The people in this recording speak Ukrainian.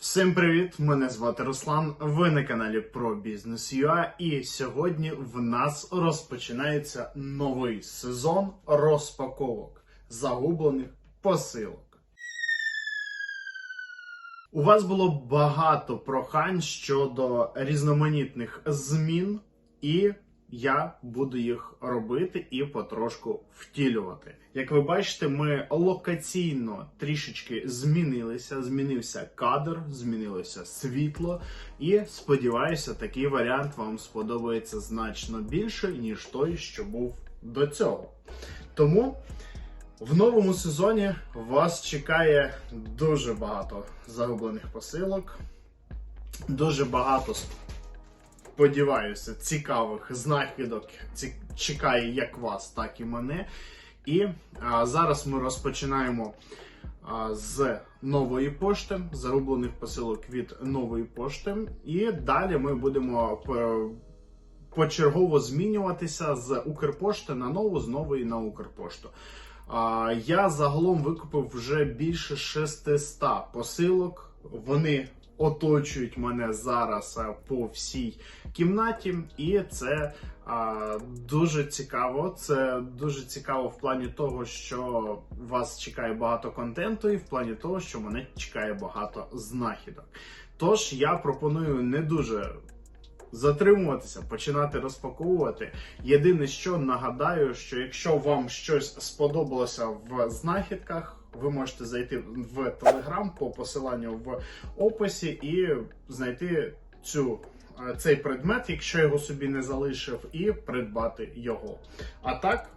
Всім привіт! Мене звати Руслан. Ви на каналі про бізнес UA і сьогодні в нас розпочинається новий сезон розпаковок загублених посилок. У вас було багато прохань щодо різноманітних змін, і я буду їх робити і потрошку втілювати. Як ви бачите, ми локаційно трішечки змінилися. Змінився кадр, змінилося світло, і сподіваюся, такий варіант вам сподобається значно більше, ніж той, що був до цього. Тому. В новому сезоні вас чекає дуже багато загублених посилок, дуже багато, сподіваюся, цікавих знахідок чекає як вас, так і мене. І а, зараз ми розпочинаємо а, з нової пошти, загублених посилок від нової пошти. І далі ми будемо почергово змінюватися з Укрпошти на нову, з нової на Укрпошту. А, Я загалом викупив вже більше 600 посилок. Вони оточують мене зараз по всій кімнаті, і це а, дуже цікаво. Це дуже цікаво в плані того, що вас чекає багато контенту, і в плані того, що мене чекає багато знахідок. Тож я пропоную не дуже затримуватися, починати розпаковувати. Єдине, що нагадаю, що якщо вам щось сподобалося в знахідках, ви можете зайти в Телеграм по посиланню в описі і знайти цю. е, Цей предмет, якщо його собі не залишив, і придбати його. А так,